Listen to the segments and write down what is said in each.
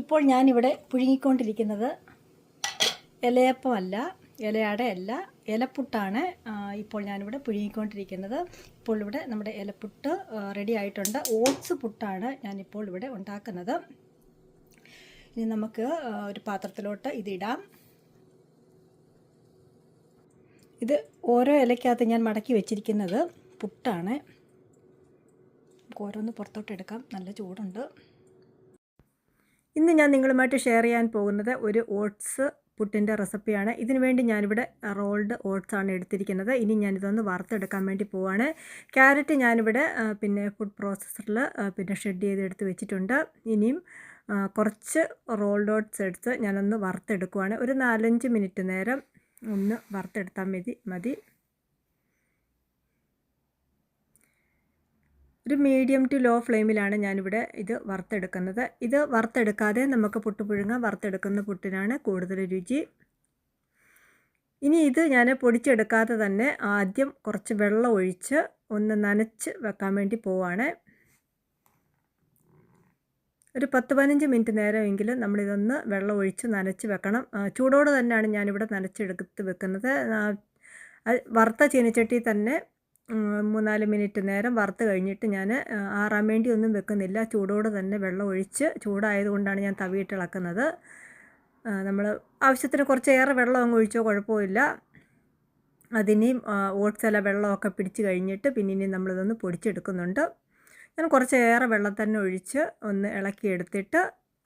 ഇപ്പോൾ ഞാനിവിടെ പുഴുങ്ങിക്കൊണ്ടിരിക്കുന്നത് ഇലയപ്പമല്ല ഇലയടയല്ല ഇലപ്പുട്ടാണ്. ഇപ്പോൾ ഞാനിവിടെ പുഴുങ്ങിക്കൊണ്ടിരിക്കുന്നത്. ഇപ്പോൾ ഇവിടെ നമ്മുടെ ഇലപ്പുട്ട് റെഡി ആയിട്ടുണ്ട്. ഓട്സ് പുട്ടാണ് ഞാനിപ്പോൾ ഇവിടെ ഉണ്ടാക്കുന്നത്. ഇനി നമുക്ക് ഒരു പാത്രത്തിലോട്ട് ഇതിടാം. ഇത് ഓരോ ഇലയ്ക്കകത്ത് ഞാൻ മടക്കി വെച്ചിരിക്കുന്നത് പുട്ടാണ്. നമുക്ക് ഓരോന്ന് പുറത്തോട്ട് എടുക്കാം നല്ല ചൂടുണ്ട്. ഇന്ന് ഞാൻ നിങ്ങളുമായിട്ട് ഷെയർ ചെയ്യാൻ പോകുന്നത് ഒരു ഓട്സ് പുട്ടിന്റെ റെസിപ്പിയാണ് ഇതിനു വേണ്ടി ഞാനിവിടെ റോൾഡ് ഓട്സ് ആണ് എടുത്തിരിക്കുന്നത്. ഇനി ഞാനിതൊന്ന് വറുത്തെടുക്കാൻ വേണ്ടി പോവാണ്. ക്യാരറ്റ് ഞാനിവിടെ പിന്നെ ഫുഡ് പ്രോസസ്സറിൽ പിന്നെ ഷെഡ് ചെയ്ത് എടുത്ത് വെച്ചിട്ടുണ്ട്. ഇനിയും കുറച്ച് റോൾഡ് ഓട്സ് എടുത്ത് ഞാനൊന്ന് വറുത്തെടുക്കുവാണ്. ഒരു നാലഞ്ച് മിനിറ്റ് നേരം ഒന്ന് വറുത്തെടുത്താൽ മതി മതി. ഒരു മീഡിയം ടു ലോ ഫ്ലെയിമിലാണ് ഞാനിവിടെ ഇത് വറുത്തെടുക്കുന്നത്. ഇത് വറുത്തെടുക്കാതെ നമുക്ക് പുട്ടുപുഴുങ്ങ വറുത്തെടുക്കുന്ന പുട്ടിനാണ് കൂടുതൽ രുചി. ഇനി ഇത് ഞാൻ പൊടിച്ചെടുക്കാതെ തന്നെ ആദ്യം കുറച്ച് വെള്ളം ഒഴിച്ച് ഒന്ന് നനച്ച് വെക്കാൻ വേണ്ടി പോവാണ്. ഒരു പത്ത് പതിനഞ്ച് മിനിറ്റ് നേരമെങ്കിലും നമ്മളിതൊന്ന് വെള്ളം ഒഴിച്ച് നനച്ച് വെക്കണം. ചൂടോടെ തന്നെയാണ് ഞാനിവിടെ നനച്ചെടുത്ത് വെക്കുന്നത്. വറുത്ത ചീനച്ചട്ടി തന്നെ മൂന്നാൽ മിനിറ്റ് നേരം വറുത്ത് കഴിഞ്ഞിട്ട് ഞാൻ ആറാൻ വേണ്ടി ഒന്നും വെക്കുന്നില്ല. ചൂടോടെ തന്നെ വെള്ളം ഒഴിച്ച് ചൂടായതുകൊണ്ടാണ് ഞാൻ തവിയിട്ട് ഇളക്കുന്നത്. നമ്മൾ ആവശ്യത്തിന് കുറച്ചേറെ വെള്ളം അങ്ങ് ഒഴിച്ചോ കുഴപ്പമില്ല. അതിനെയും ഓട്സല വെള്ളമൊക്കെ പിടിച്ച് കഴിഞ്ഞിട്ട് പിന്നെ ഇനി നമ്മളിതൊന്ന് പൊടിച്ചെടുക്കുന്നുണ്ട്. ഞാൻ കുറച്ചേറെ വെള്ളം തന്നെ ഒഴിച്ച് ഒന്ന് ഇളക്കിയെടുത്തിട്ട്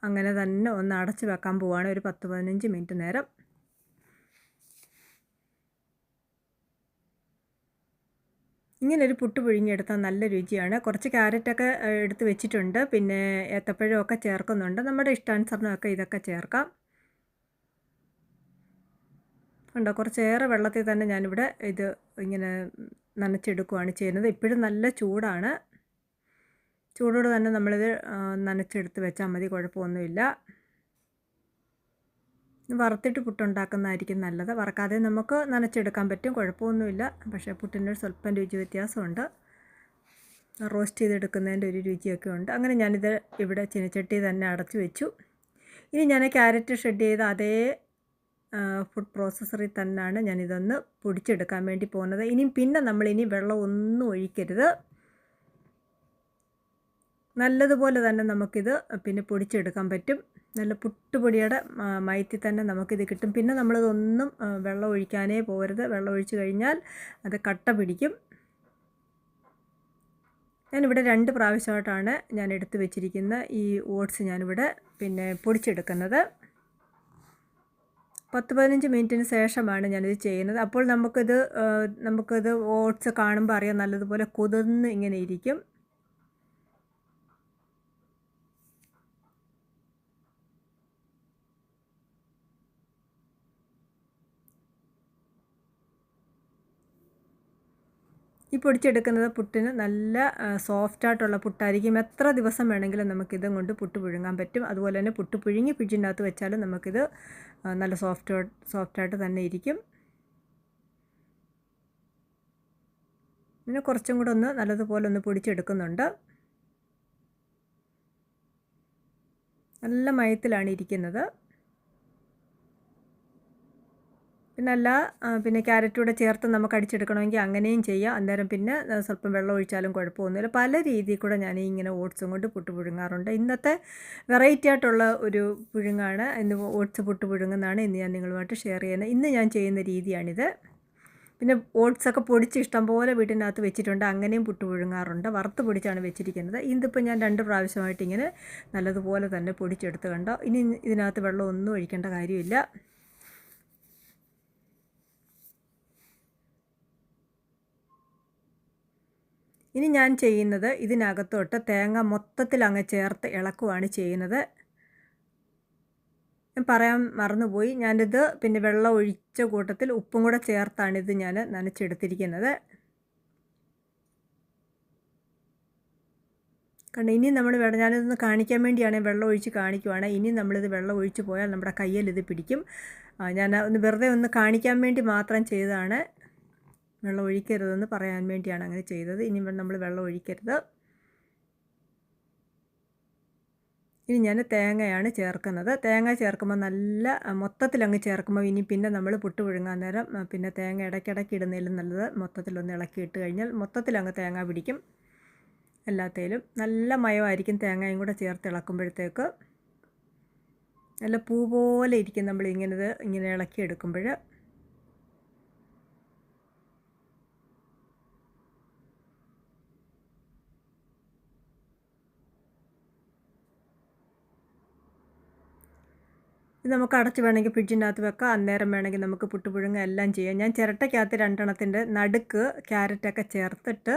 അങ്ങനെ തന്നെ ഒന്ന് അടച്ച് വെക്കാൻ പോവുകയാണ് ഒരു പത്ത് പതിനഞ്ച് മിനിറ്റ് നേരം. ഇങ്ങനെ ഒരു പുട്ട് പുഴുങ്ങിയെടുത്താൽ നല്ല രുചിയാണ്. കുറച്ച് ക്യാരറ്റൊക്കെ എടുത്ത് വെച്ചിട്ടുണ്ട്. പിന്നെ ഏത്തപ്പഴമൊക്കെ ചേർക്കുന്നുണ്ട്. നമ്മുടെ ഇഷ്ടാനുസരണമൊക്കെ ഇതൊക്കെ ചേർക്കാം. ഉണ്ടോ? കുറച്ചേറെ വെള്ളത്തിൽ തന്നെ ഞാനിവിടെ ഇത് ഇങ്ങനെ നനച്ചെടുക്കുകയാണ് ചെയ്യുന്നത്. ഇപ്പോഴും നല്ല ചൂടാണ്. ചൂടോട് തന്നെ നമ്മളിത് നനച്ചെടുത്ത് വെച്ചാൽ മതി. കുഴപ്പമൊന്നുമില്ല. വറുത്തിട്ട് പുട്ടുണ്ടാക്കുന്നതായിരിക്കും നല്ലത്. വറക്കാതെ നമുക്ക് നനച്ചെടുക്കാൻ പറ്റും. കുഴപ്പമൊന്നുമില്ല. പക്ഷേ പുട്ടിന് സ്വല്പം രുചി വ്യത്യാസമുണ്ട്. റോസ്റ്റ് ചെയ്തെടുക്കുന്നതിന്റെ ഒരു രുചിയൊക്കെ ഉണ്ട്. അങ്ങനെ ഞാനിത് ഇവിടെ ചീനച്ചട്ടി തന്നെ അടച്ചു വെച്ചു. ഇനി ഞാൻ ക്യാരറ്റ് ഷെഡ് ചെയ്ത അതേ ഫുഡ് പ്രോസസ്സറിൽ തന്നെയാണ് ഞാനിതൊന്ന് പൊടിച്ചെടുക്കാൻ വേണ്ടി പോകുന്നത്. ഇനിയും പിന്നെ നമ്മളിനി വെള്ളം ഒന്നും ഒഴിക്കരുത്. നല്ലതുപോലെ തന്നെ നമുക്കിത് പിന്നെ പൊടിച്ചെടുക്കാൻ പറ്റും. നല്ല പുട്ടുപൊടിയുടെ മയത്തിൽ തന്നെ നമുക്കിത് കിട്ടും. പിന്നെ നമ്മളിതൊന്നും വെള്ളം ഒഴിക്കാനേ പോകരുത്. വെള്ളം ഒഴിച്ചു കഴിഞ്ഞാൽ അത് കട്ട പിടിക്കും. ഞാനിവിടെ രണ്ട് പ്രാവശ്യമായിട്ടാണ് ഞാൻ എടുത്തു വെച്ചിരിക്കുന്ന ഈ ഓട്സ് ഞാനിവിടെ പിന്നെ പൊടിച്ചെടുക്കുന്നത്. പത്ത് പതിനഞ്ച് മിനിറ്റിന് ശേഷമാണ് ഞാനിത് ചെയ്യുന്നത്. അപ്പോൾ നമുക്കിത് നമുക്കിത് ഓട്സ് കാണുമ്പോൾ അറിയാം നല്ലതുപോലെ കുതിർന്ന് ഇങ്ങനെ ഇരിക്കും. ഈ പൊടിച്ചെടുക്കുന്നത് പുട്ടിന് നല്ല സോഫ്റ്റ് ആയിട്ടുള്ള പുട്ടായിരിക്കും. എത്ര ദിവസം വേണമെങ്കിലും നമുക്കിതും കൊണ്ട് പുട്ട് പുഴുങ്ങാൻ പറ്റും. അതുപോലെ തന്നെ പുട്ട് പുഴുങ്ങി ഫ്രിഡ്ജിനകത്ത് വെച്ചാലും നമുക്കിത് നല്ല സോഫ്റ്റ് സോഫ്റ്റായിട്ട് തന്നെ ഇരിക്കും. പിന്നെ കുറച്ചും കൂടെ ഒന്ന് നല്ലതുപോലെ ഒന്ന് പൊടിച്ചെടുക്കുന്നുണ്ട്. നല്ല മയത്തിലാണ് ഇരിക്കുന്നത്. പിന്നെ അല്ല പിന്നെ ക്യാരറ്റ് കൂടെ ചേർത്ത് നമുക്ക് അടിച്ചെടുക്കണമെങ്കിൽ അങ്ങനെയും ചെയ്യാം. അന്നേരം പിന്നെ സ്വല്പം വെള്ളം ഒഴിച്ചാലും കുഴപ്പമൊന്നുമില്ല. പല രീതിയിൽ കൂടെ ഞാൻ ഇങ്ങനെ ഓട്സും കൊണ്ട് പുട്ട് പുഴുങ്ങാറുണ്ട്. ഇന്നത്തെ വെറൈറ്റി ആയിട്ടുള്ള ഒരു പുഴുങ്ങാണ്. ഇന്ന് ഓട്സ് പുട്ട് പുഴുങ്ങുന്നതാണ് ഇന്ന് ഞാൻ നിങ്ങളുമായിട്ട് ഷെയർ ചെയ്യുന്നത്. ഇന്ന് ഞാൻ ചെയ്യുന്ന രീതിയാണിത്. പിന്നെ ഓട്സൊക്കെ പൊടിച്ച് ഇഷ്ടംപോലെ വീട്ടിനകത്ത് വെച്ചിട്ടുണ്ട്. അങ്ങനെയും പുട്ട് പുഴുങ്ങാറുണ്ട്. വറുത്ത് പൊടിച്ചാണ് വെച്ചിരിക്കുന്നത്. ഇതിപ്പോൾ ഞാൻ രണ്ട് പ്രാവശ്യമായിട്ട് ഇങ്ങനെ നല്ലതുപോലെ തന്നെ പൊടിച്ചെടുത്ത് കണ്ടോ? ഇനി ഇതിനകത്ത് വെള്ളം ഒന്നും ഒഴിക്കേണ്ട കാര്യമില്ല. ഇനി ഞാൻ ചെയ്യുന്നത് ഇതിനകത്തോട്ട് തേങ്ങ മൊത്തത്തിൽ അങ്ങ് ചേർത്ത് ഇളക്കുവാണ് ചെയ്യുന്നത്. ഞാൻ പറയാൻ മറന്നുപോയി. ഞാനിത് പിന്നെ വെള്ളം ഒഴിച്ച കൂട്ടത്തിൽ ഉപ്പും കൂടെ ചേർത്താണ് ഇത് ഞാൻ നനച്ചെടുത്തിരിക്കുന്നത്. കാരണം ഇനി നമ്മൾ വെള്ളം ഞാനിതൊന്ന് കാണിക്കാൻ വേണ്ടിയാണ് വെള്ളം ഒഴിച്ച് കാണിക്കുവാണ്. ഇനി നമ്മളിത് വെള്ളം ഒഴിച്ച് പോയാൽ നമ്മുടെ കയ്യിൽ ഇത് പിടിക്കും. ഞാൻ ഒന്ന് വെറുതെ ഒന്ന് കാണിക്കാൻ വേണ്ടി മാത്രം ചെയ്തതാണ്. വെള്ളം ഒഴിക്കരുതെന്ന് പറയാൻ വേണ്ടിയാണ് അങ്ങനെ ചെയ്തത്. ഇനി നമ്മൾ വെള്ളം ഒഴിക്കരുത്. ഇനി ഞാൻ തേങ്ങയാണ് ചേർക്കുന്നത്. തേങ്ങ ചേർക്കുമ്പോൾ നല്ല മൊത്തത്തിലങ്ങ് ചേർക്കുമ്പോൾ ഇനി പിന്നെ നമ്മൾ പുട്ട് പുഴുങ്ങാൻ നേരം പിന്നെ തേങ്ങ ഇടയ്ക്കിടയ്ക്ക് ഇടുന്നതിലും നല്ലത്. മൊത്തത്തിലൊന്ന് ഇളക്കി ഇട്ട് കഴിഞ്ഞാൽ മൊത്തത്തിലങ്ങ് തേങ്ങ പിടിക്കും എല്ലാത്തേലും. നല്ല മയമായിരിക്കും തേങ്ങയും കൂടെ ചേർത്ത് ഇളക്കുമ്പോഴത്തേക്ക്. നല്ല പൂ പോലെ ഇരിക്കും നമ്മൾ ഇങ്ങനെ ഇങ്ങനെ ഇളക്കി എടുക്കുമ്പോൾ ഇത് നമുക്ക് അടച്ച് വേണമെങ്കിൽ ഫ്രിഡ്ജിനകത്ത് വെക്കാം. അന്നേരം വേണമെങ്കിൽ നമുക്ക് പുട്ടുപുഴുങ്ങ എല്ലാം ചെയ്യാം. ഞാൻ ചിരട്ടയ്ക്കകത്ത് രണ്ടെണ്ണത്തിന്റെ നടുക്ക് ക്യാരറ്റൊക്കെ ചേർത്തിട്ട്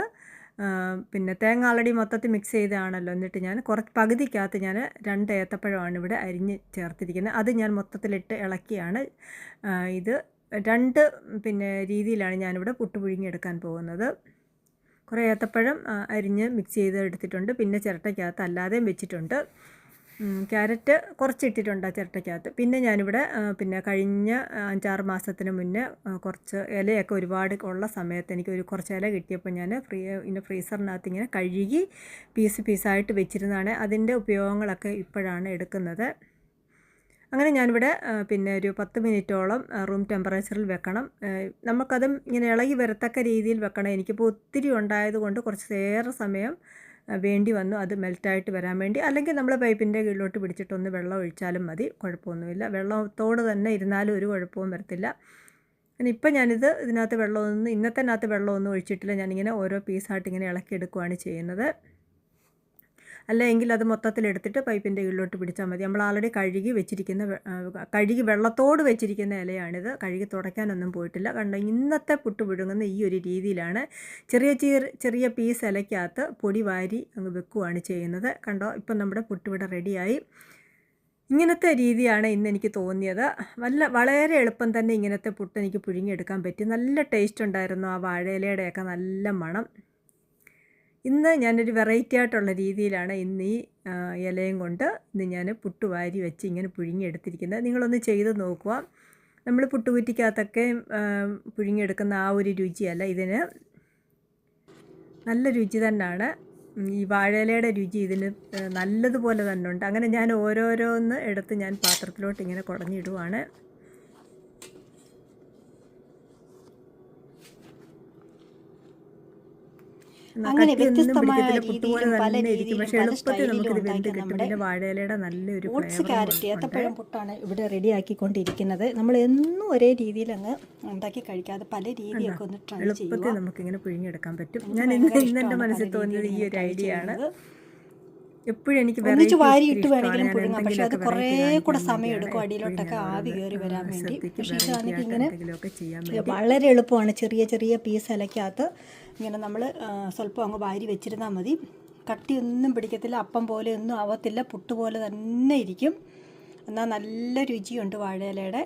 പിന്നെ തേങ്ങ ആൾറെഡി മൊത്തത്തിൽ മിക്സ് ചെയ്തതാണല്ലോ. എന്നിട്ട് ഞാൻ കുറച്ച് പകുതിക്കകത്ത് ഞാൻ രണ്ട് ഏത്തപ്പഴമാണ് ഇവിടെ അരിഞ്ഞ് ചേർത്തിരിക്കുന്നത്. അത് ഞാൻ മൊത്തത്തിലിട്ട് ഇളക്കിയാണ്. ഇത് രണ്ട് പിന്നെ രീതിയിലാണ് ഞാനിവിടെ പുട്ട് പുഴുങ്ങിയെടുക്കാൻ പോകുന്നത്. കുറേ ഏത്തപ്പഴം അരിഞ്ഞ് മിക്സ് ചെയ്ത് എടുത്തിട്ടുണ്ട്. പിന്നെ ചിരട്ടയ്ക്കകത്ത് അല്ലാതെയും വെച്ചിട്ടുണ്ട്. ക്യാരറ്റ് കുറച്ചിട്ടിട്ടുണ്ട് ചിരട്ടയ്ക്കകത്ത്. പിന്നെ ഞാനിവിടെ പിന്നെ കഴിഞ്ഞ അഞ്ചാറ് മാസത്തിന് മുന്നേ കുറച്ച് ഇലയൊക്കെ ഒരുപാട് ഉള്ള സമയത്ത് എനിക്ക് ഒരു കുറച്ച് ഇല കിട്ടിയപ്പോൾ ഞാൻ ഫ്രീ ഇന്ന് ഫ്രീസറിനകത്ത് ഇങ്ങനെ കഴുകി പീസ് പീസായിട്ട് വെച്ചിരുന്നതാണ്. അതിന്റെ ഉപയോഗങ്ങളൊക്കെ ഇപ്പോഴാണ് എടുക്കുന്നത്. അങ്ങനെ ഞാനിവിടെ പിന്നെ ഒരു പത്ത് മിനിറ്റോളം റൂം ടെമ്പറേച്ചറിൽ വെക്കണം. നമുക്കതും ഇങ്ങനെ ഇളകി വരത്തക്ക രീതിയിൽ വെക്കണം. എനിക്കിപ്പോൾ ഒത്തിരി ഉണ്ടായതുകൊണ്ട് കുറച്ച് ഏറെ സമയം വേണ്ടി വന്നു. അത് മെൽറ്റായിട്ട് വരാൻ വേണ്ടി. അല്ലെങ്കിൽ നമ്മൾ പൈപ്പിന്റെ കീഴിലോട്ട് പിടിച്ചിട്ടൊന്ന് വെള്ളം ഒഴിച്ചാലും മതി. കുഴപ്പമൊന്നുമില്ല. വെള്ളത്തോട് തന്നെ ഇരുന്നാലും ഒരു കുഴപ്പവും വരത്തില്ല. ഇപ്പം ഞാനിത് ഇതിനകത്ത് വെള്ളമൊന്നും ഇന്നത്തെ വെള്ളമൊന്നും ഒഴിച്ചിട്ടില്ല. ഞാനിങ്ങനെ ഓരോ പീസായിട്ട് ഇങ്ങനെ ഇളക്കിയെടുക്കുകയാണ് ചെയ്യുന്നത്. അല്ലെങ്കിൽ അത് മൊത്തത്തിൽ എടുത്തിട്ട് പൈപ്പിന്റെ കീഴിലോട്ട് പിടിച്ചാൽ മതി. നമ്മൾ ആൾറെഡി കഴുകി വെച്ചിരിക്കുന്ന കഴുകി വെള്ളത്തോട് വെച്ചിരിക്കുന്ന ഇലയാണിത്. കഴുകി തുടയ്ക്കാനൊന്നും പോയിട്ടില്ല. കണ്ടോ ഇന്നത്തെ പുട്ട് പുഴുങ്ങുന്ന ഈ ഒരു രീതിയിലാണ്. ചെറിയ ചെറിയ പീസ് ഇലയ്ക്കകത്ത് പൊടി വാരി അങ്ങ് വെക്കുകയാണ് ചെയ്യുന്നത്. കണ്ടോ ഇപ്പം നമ്മുടെ പുട്ട് വിട റെഡിയായി. ഇങ്ങനത്തെ രീതിയാണ് ഇന്ന് എനിക്ക് തോന്നിയത്. വല്ല വളരെ എളുപ്പം തന്നെ ഇങ്ങനത്തെ പുട്ട് എനിക്ക് പുഴുങ്ങിയെടുക്കാൻ പറ്റി. നല്ല ടേസ്റ്റ് ഉണ്ടായിരുന്നു ആ വാഴയിലയുടെയൊക്കെ നല്ല മണം. ഇന്ന് ഞാനൊരു വെറൈറ്റി ആയിട്ടുള്ള രീതിയിലാണ് ഇന്ന് ഈ ഇലയും കൊണ്ട് ഇന്ന് ഞാൻ പുട്ട് വാരി വെച്ച് ഇങ്ങനെ പുഴുങ്ങിയെടുത്തിരിക്കുന്നത്. നിങ്ങളൊന്ന് ചെയ്ത് നോക്കുക. നമ്മൾ പുട്ടുകുറ്റിക്കകത്തൊക്കെ പുഴുങ്ങിയെടുക്കുന്ന ആ ഒരു രുചിയല്ല. ഇതിന് നല്ല രുചി തന്നെയാണ് ഈ വാഴയിലയുടെ രുചി ഇതിന് നല്ലതുപോലെ തന്നെ ഉണ്ട്. അങ്ങനെ ഞാൻ ഓരോരോന്ന് എടുത്ത് ഞാൻ പാത്രത്തിലോട്ട് ഇങ്ങനെ കുടഞ്ഞിടുവാണ്. അങ്ങനെ വ്യത്യസ്തമായ രീതിയിലും പല രീതിയിലും പല സ്റ്റൈലിലും ഉണ്ടാക്കിയ നമ്മുടെ വാഴയിലയുടെ നല്ലൊരു ഓട്സ് ക്യാരറ്റ് ഏത്തപ്പഴം പുട്ടാണ് ഇവിടെ റെഡിയാക്കിക്കൊണ്ടിരിക്കുന്നത് നമ്മൾ എന്നും ഒരേ രീതിയിൽ അങ്ങ് ഉണ്ടാക്കി കഴിക്കാതെ പല രീതിയൊക്കെ ഒന്ന് ട്രൈ എളുപ്പത്തിൽ നമുക്ക് ഇങ്ങനെ പിഴിഞ്ഞെടുക്കാൻ പറ്റും. ഞാൻ ഇന്ന് മനസ്സിൽ തോന്നിയത് ഈ ഒരു ഐഡിയ ആണ്. എപ്പോഴും എനിക്ക് ഒന്നിച്ച് വാരി ഇട്ട് വേണമെങ്കിലും പുഴുങ്ങാം. പക്ഷെ അത് കുറേ കൂടെ സമയം എടുക്കും. അടിയിലോട്ടൊക്കെ ആവി കയറി വരാൻ വേണ്ടി. പക്ഷേ ഇതാണെങ്കിൽ ഇങ്ങനെ വളരെ എളുപ്പമാണ്. ചെറിയ ചെറിയ പീസ് ഇലക്കകത്ത് ഇങ്ങനെ നമ്മൾ സ്വല്പം അങ്ങ് വാരി വെച്ചിരുന്നാൽ മതി. കട്ടിയൊന്നും പിടിക്കത്തില്ല അപ്പം പോലെ ഒന്നും ആവത്തില്ല പുട്ട് പോലെ തന്നെ ഇരിക്കും. എന്നാൽ നല്ല രുചിയുണ്ട് വാഴയിലയുടെ.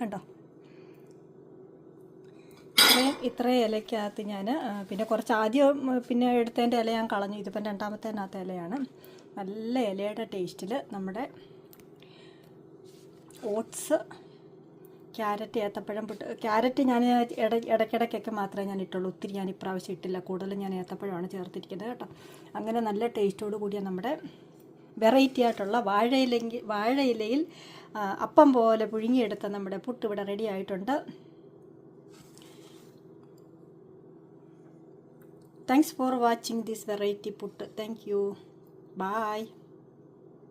കണ്ടോ? ഇത്രയും ഇത്രയും ഇലയ്ക്കകത്ത് ഞാൻ പിന്നെ കുറച്ച് ആദ്യം പിന്നെ എടുത്തതിന്റെ ഇല ഞാൻ കളഞ്ഞു. ഇതിപ്പം രണ്ടാമത്തേനകത്ത് ഇലയാണ്. നല്ല ഇലയുടെ ടേസ്റ്റിൽ നമ്മുടെ ഓട്സ് ക്യാരറ്റ് ഏത്തപ്പഴം പുട്ട് ക്യാരറ്റ് ഞാൻ ഇട ഇടയ്ക്കിടയ്ക്കൊക്കെ മാത്രമേ ഞാൻ ഇട്ടുള്ളൂ. ഒത്തിരി ഞാൻ ഇപ്രാവശ്യം ഇട്ടില്ല. കൂടുതലും ഞാൻ ഏത്തപ്പഴമാണ് ചേർത്തിരിക്കുന്നത് കേട്ടോ. അങ്ങനെ നല്ല ടേസ്റ്റോട് കൂടിയ നമ്മുടെ വെറൈറ്റി ആയിട്ടുള്ള വാഴയിലെങ്കിൽ വാഴയിലയിൽ അപ്പം പോലെ പുഴുങ്ങിയെടുത്ത നമ്മുടെ പുട്ട് ഇവിടെ റെഡി ആയിട്ടുണ്ട്. Thanks for watching this variety puttu. Thank you bye